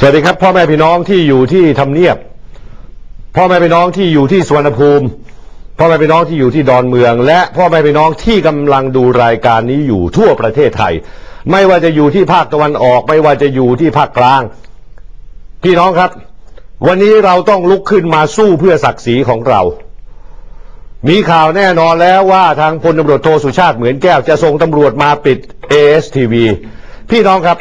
สวัสดีครับพ่อแม่พี่น้องที่อยู่ที่ทำเนียบ พ่อแม่พี่น้องที่อยู่ที่สวนภูมิ พ่อแม่พี่น้องที่อยู่ที่ดอนเมือง และพ่อแม่พี่น้องที่กำลังดูรายการนี้อยู่ทั่วประเทศไทย ไม่ว่าจะอยู่ที่ภาคตะวันออก ไม่ว่าจะอยู่ที่ภาคกลาง พี่น้องครับ วันนี้เราต้องลุกขึ้นมาสู้เพื่อศักดิ์ศรีของเรา มีข่าวแน่นอนแล้วว่าทางพลตำรวจโทสุชาติเหมือนแก้วจะส่งตำรวจมาปิด ASTV พี่น้องครับ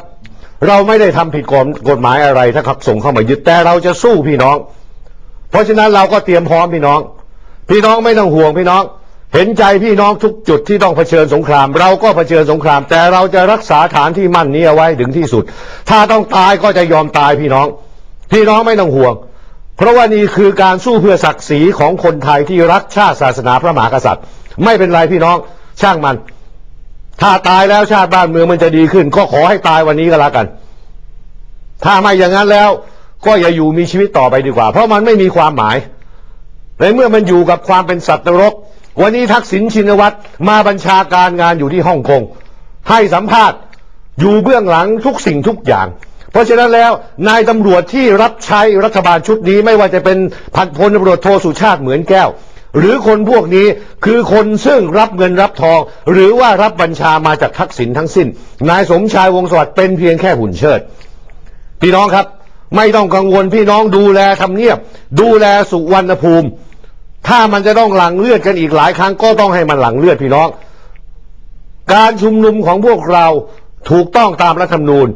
เราไม่ได้ทำผิดกฎกฎหมายอะไรถ้าขับส่งเข้ามายึดแต่เราจะสู้พี่น้อง เพราะฉะนั้นเราก็เตรียมพร้อมพี่น้อง พี่น้องไม่ต้องห่วงพี่น้อง เห็นใจพี่น้องทุกจุดที่ต้องเผชิญสงคราม เราก็เผชิญสงคราม แต่เราจะรักษาฐานที่มั่นนี้เอาไว้ถึงที่สุด ถ้าต้องตายก็จะยอมตายพี่น้อง พี่น้องไม่ต้องห่วง เพราะว่านี่คือการสู้เพื่อศักดิ์ศรีของคนไทยที่รักชาติศาสนาพระมหากษัตริย์ ไม่เป็นไรพี่น้องช่างมัน ถ้าตายแล้วชาติบ้านเมืองมันจะดีขึ้น ก็ขอให้ตายวันนี้ก็แล้วกัน ถ้าไม่อย่างนั้นแล้ว ก็อย่าอยู่มีชีวิตต่อไปดีกว่า เพราะมันไม่มีความหมาย ในเมื่อมันอยู่กับความเป็นสัตว์นรก วันนี้ทักษิณชินวัตรมาบัญชาการงานอยู่ที่ฮ่องกงให้สัมภาษณ์อยู่เบื้องหลังทุกสิ่งทุกอย่าง เพราะฉะนั้นแล้วนายตำรวจที่รับใช้รัฐบาลชุดนี้ไม่ว่าจะเป็นพันพลตำรวจโทสุชาติเหมือนแก้ว หรือคนพวกนี้คือคนซึ่งรับเงินรับทอง หรือว่ารับบัญชามาจากทักษิณทั้งสิ้น นายสมชายวงสวัสดิ์เป็นเพียงแค่หุ่นเชิด พี่น้องครับ ไม่ต้องกังวลพี่น้องดูแลทำเนียบ ดูแลสุวรรณภูมิ ถ้ามันจะต้องหลั่งเลือดกันอีกหลายครั้งก็ต้องให้มันหลั่งเลือดพี่น้อง การชุมนุมของพวกเราถูกต้องตามรัฐธรรมนูญ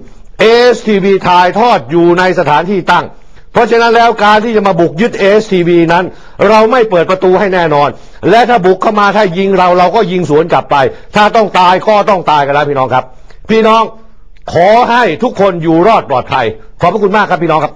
ASTV ถ่ายทอดอยู่ในสถานที่ตั้ง เพราะฉะนั้นแล้วการที่จะมาบุกยึดเอสทีวีนั้น เราไม่เปิดประตูให้แน่นอน และถ้าบุกเข้ามาถ้ายิงเราเราก็ยิงสวนกลับไป ถ้าต้องตายก็ต้องตายกันแล้วพี่น้องครับ พี่น้องขอให้ทุกคนอยู่รอดปลอดภัย ขอบพระคุณมากครับพี่น้องครับ